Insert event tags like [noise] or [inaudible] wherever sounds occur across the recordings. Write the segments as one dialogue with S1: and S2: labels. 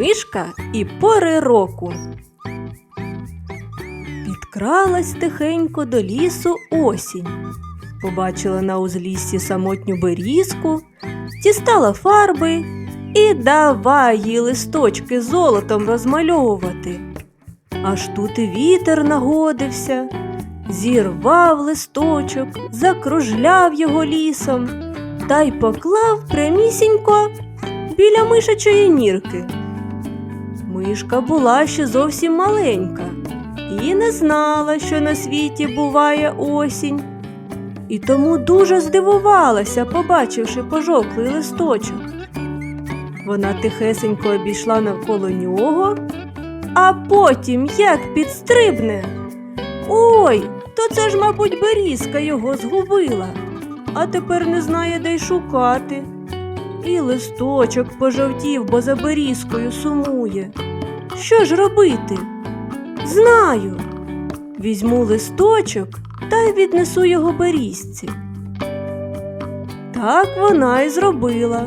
S1: Мишка і пори року. Підкралась тихенько до лісу осінь. Побачила на узліссі самотню берізку, дістала фарби і давай їй листочки золотом розмальовувати. Аж тут і вітер нагодився, зірвав листочок, закружляв його лісом та й поклав прямісінько біля мишачої нірки. Мишка була ще зовсім маленька і не знала, що на світі буває осінь. І тому дуже здивувалася, побачивши пожовклий листочок. Вона тихесенько обійшла навколо нього, а потім як підстрибне. Ой, то це ж, мабуть, берізка його згубила, а тепер не знає, де й шукати. І листочок пожовтів, бо за берізкою сумує. Що ж робити? Знаю. Візьму листочок та й віднесу його берізці. Так вона й зробила.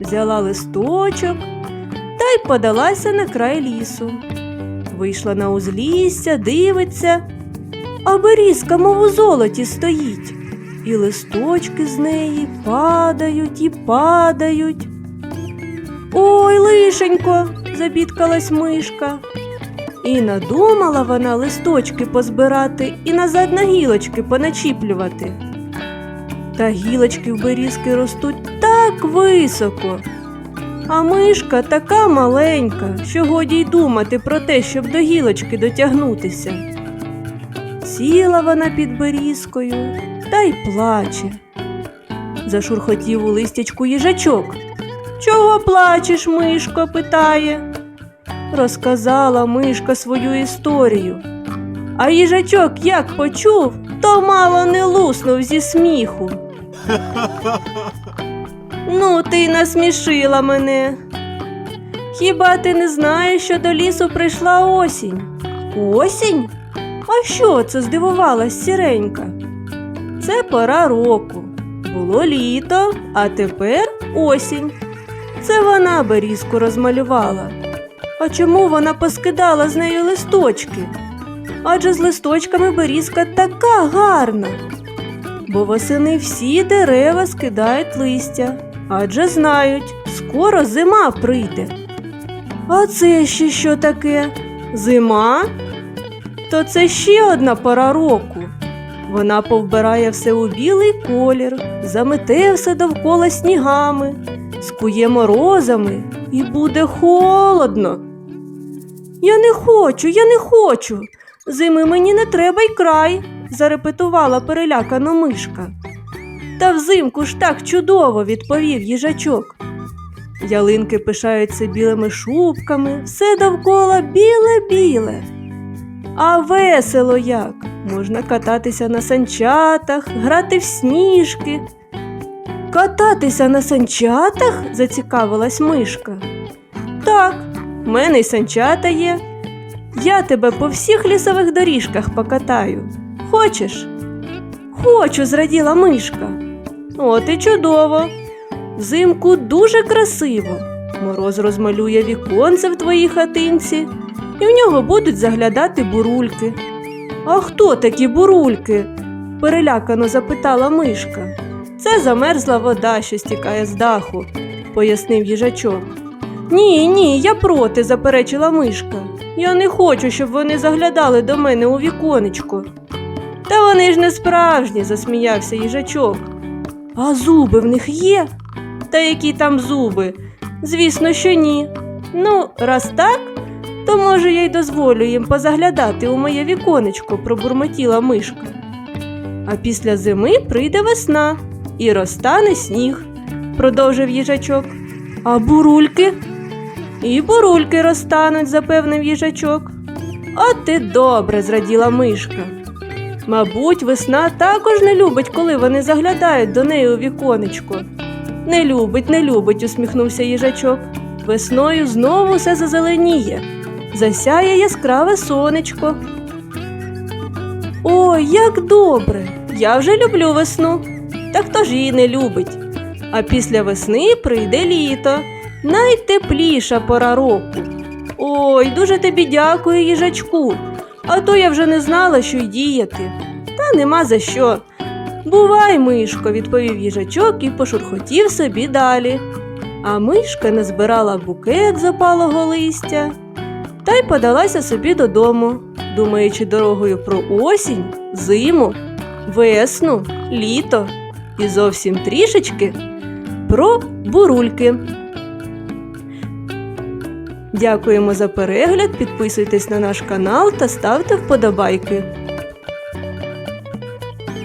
S1: Взяла листочок та й подалася на край лісу. Вийшла на узлісся, дивиться, а берізка, мов у золоті, стоїть, і листочки з неї падають і падають. Ой, лишенько, забідкалась мишка. І надумала вона листочки позбирати і назад на гілочки поначіплювати. Та гілочки в берізки ростуть так високо, а мишка така маленька, що годі й думати про те, щоб до гілочки дотягнутися. Сіла вона під берізкою та й плаче. Зашурхотів у листячку їжачок. Чого плачеш, мишко? питає. Розказала мишка свою історію. А їжачок як почув, то мало не луснув зі сміху. [laughs] Ну, ти насмішила мене. Хіба ти не знаєш, що до лісу прийшла осінь? Осінь? А що це здивувалась сіренька? Це пора року. Було літо, а тепер осінь. Це вона берізку розмалювала. А чому вона поскидала з нею листочки? Адже з листочками берізка така гарна. Бо восени всі дерева скидають листя, адже знають, скоро зима прийде. А це ще що таке? Зима? То це ще одна пора року. Вона повбирає все у білий колір, замете все довкола снігами, скує морозами і буде холодно. Я не хочу, я не хочу. Зими мені не треба й край, зарепетувала перелякано мишка. Та взимку ж так чудово, відповів їжачок. Ялинки пишаються білими шубками, все довкола біле-біле. А весело як! Можна кататися на санчатах, грати в сніжки. Кататися на санчатах? зацікавилась мишка. Так, в мене й санчата є. Я тебе по всіх лісових доріжках покатаю. Хочеш? Хочу, зраділа мишка. От і чудово. Взимку дуже красиво. Мороз розмалює віконце в твоїй хатинці, і в нього будуть заглядати бурульки. А хто такі бурульки? перелякано запитала мишка. Це замерзла вода, що стікає з даху, пояснив їжачок. Ні, ні, я проти, заперечила мишка. Я не хочу, щоб вони заглядали до мене у віконечко. Та вони ж не справжні, засміявся їжачок. А зуби в них є? Та які там зуби? Звісно, що ні. Ну, раз так, то може я й дозволю їм позаглядати у моє віконечко, пробурмотіла мишка. А після зими прийде весна і розтане сніг, продовжив їжачок. А бурульки? І бурульки розтануть, запевнив їжачок. От ти добре, зраділа мишка. Мабуть, весна також не любить, коли вони заглядають до неї у віконечко. Не любить, не любить, усміхнувся їжачок. Весною знову все зазеленіє, засяє яскраве сонечко. Ой, як добре! Я вже люблю весну. Та хто ж її не любить? А після весни прийде літо, найтепліша пора року. Ой, дуже тобі дякую, їжачку. А то я вже не знала, що й діяти. Та нема за що. Бувай, мишко, відповів їжачок і пошурхотів собі далі. А мишка назбирала букет запалого листя та й подалася собі додому, думаючи дорогою про осінь, зиму, весну, літо і зовсім трішечки про бурульки. Дякуємо за перегляд, підписуйтесь на наш канал та ставте вподобайки.